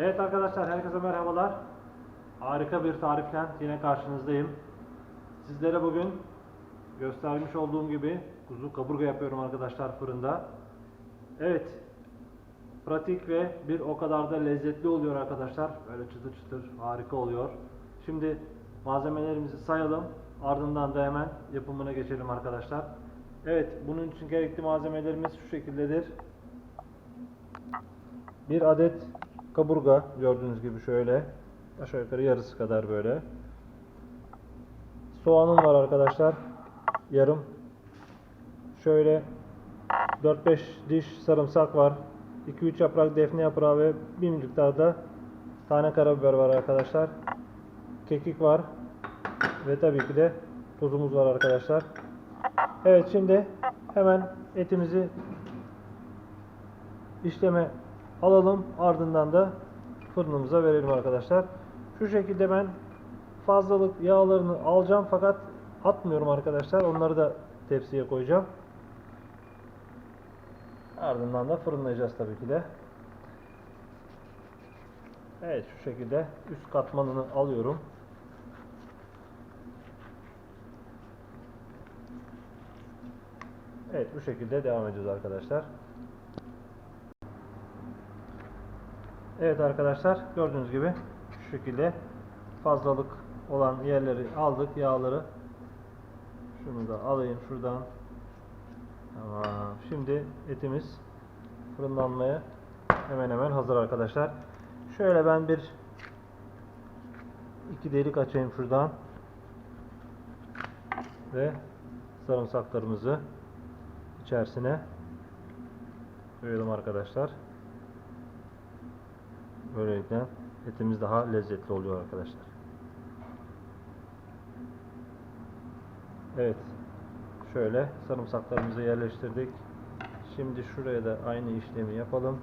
Evet arkadaşlar herkese merhabalar. Harika bir tarifle yine karşınızdayım. Sizlere bugün göstermiş olduğum gibi kuzu kaburga yapıyorum arkadaşlar fırında. Evet. Pratik ve bir o kadar da lezzetli oluyor arkadaşlar. Böyle çıtır çıtır harika oluyor. Şimdi malzemelerimizi sayalım. Ardından da hemen yapımına geçelim arkadaşlar. Evet, bunun için gerekli malzemelerimiz şu şekildedir. Bir adet kaburga gördüğünüz gibi şöyle aşağı yukarı yarısı kadar böyle. Soğanım var arkadaşlar. Yarım. Şöyle 4-5 diş sarımsak var. 2-3 yaprak defne yaprağı ve bir miktar da tane karabiber var arkadaşlar. Kekik var. Ve tabii ki de tuzumuz var arkadaşlar. Evet şimdi hemen etimizi işleme alalım. Ardından da fırınımıza verelim arkadaşlar. Şu şekilde ben fazlalık yağlarını alacağım fakat atmıyorum arkadaşlar. Onları da tepsiye koyacağım. Ardından da fırınlayacağız tabii ki de. Evet şu şekilde üst katmanını alıyorum. Evet bu şekilde devam edeceğiz arkadaşlar. Evet arkadaşlar gördüğünüz gibi şu şekilde fazlalık olan yerleri aldık yağları. Şunu da alayım şuradan. Tamam. Şimdi etimiz fırınlanmaya hemen hemen hazır arkadaşlar. Şöyle ben bir iki delik açayım şuradan. Ve sarımsaklarımızı içerisine koyalım arkadaşlar. Böylelikle etimiz daha lezzetli oluyor arkadaşlar. Evet. Şöyle sarımsaklarımızı yerleştirdik. Şimdi şuraya da aynı işlemi yapalım.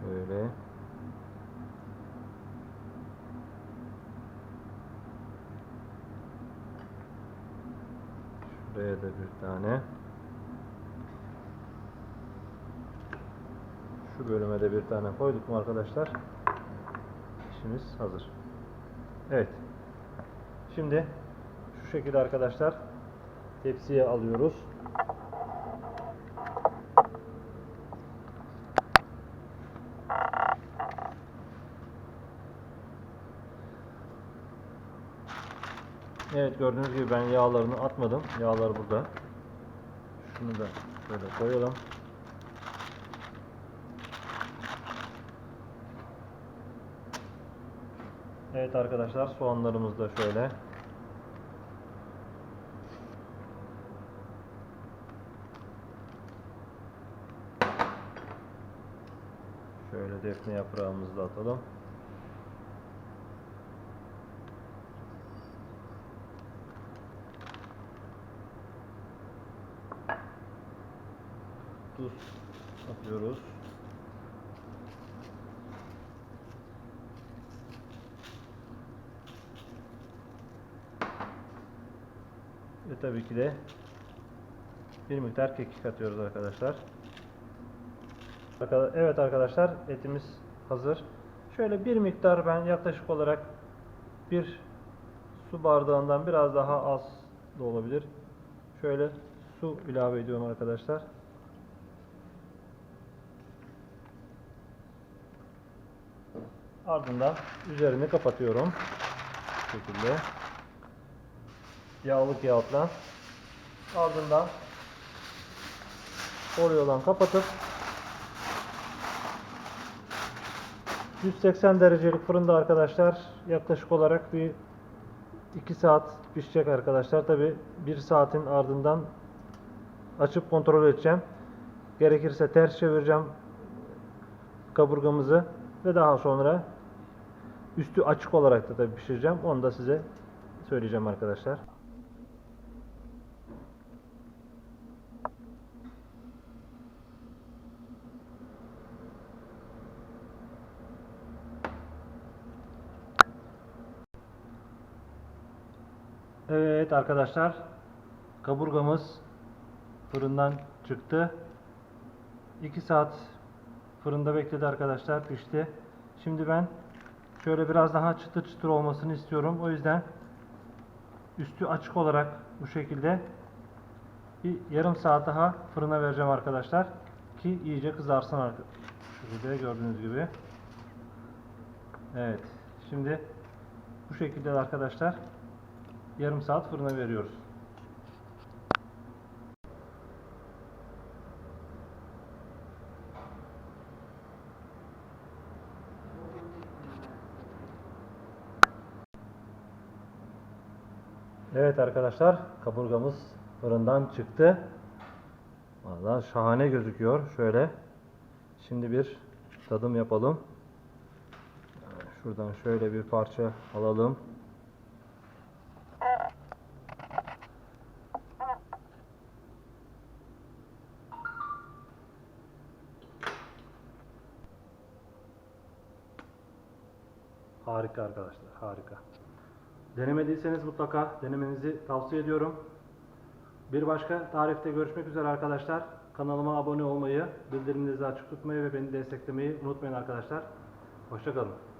Şöyle. Şuraya da bir tane. Şu bölüme de bir tane koyduk mu arkadaşlar? İşimiz hazır. Evet. Şimdi şu şekilde arkadaşlar tepsiye alıyoruz. Evet gördüğünüz gibi ben yağlarını atmadım. Yağlar burada. Şunu da şöyle koyalım. Evet arkadaşlar soğanlarımız da şöyle. Şöyle defne yaprağımızı da atalım. Tuz atıyoruz. Ve tabii ki de bir miktar kekik atıyoruz arkadaşlar. Arka- Evet arkadaşlar etimiz hazır. Şöyle bir miktar ben yaklaşık olarak bir su bardağından biraz daha az da olabilir. Şöyle su ilave ediyorum arkadaşlar. Ardından üzerini kapatıyorum. Bu şekilde yağlı kağıtla ardından folyodan kapatıp 180 derecelik fırında arkadaşlar yaklaşık olarak bir 2 saat pişecek arkadaşlar. Tabi 1 saatin ardından açıp kontrol edeceğim. Gerekirse ters çevireceğim kaburgamızı ve daha sonra üstü açık olarak da tabi pişireceğim. Onu da size söyleyeceğim arkadaşlar. Evet arkadaşlar kaburgamız fırından çıktı. 2 saat fırında bekledi arkadaşlar pişti. Şimdi ben şöyle biraz daha çıtır çıtır olmasını istiyorum. O yüzden üstü açık olarak bu şekilde bir yarım saat daha fırına vereceğim arkadaşlar ki iyice kızarsın arkadaşlar. Gördüğünüz gibi. Evet. Şimdi bu şekilde de arkadaşlar yarım saat fırına veriyoruz. Evet arkadaşlar kaburgamız fırından çıktı. Vallahi şahane gözüküyor. Şöyle. Şimdi bir tadım yapalım. Şuradan şöyle bir parça alalım. Harika arkadaşlar, harika. Denemediyseniz mutlaka denemenizi tavsiye ediyorum. Bir başka tarifte görüşmek üzere arkadaşlar. Kanalıma abone olmayı, bildirimlerinizi açık tutmayı ve beni desteklemeyi unutmayın arkadaşlar. Hoşçakalın.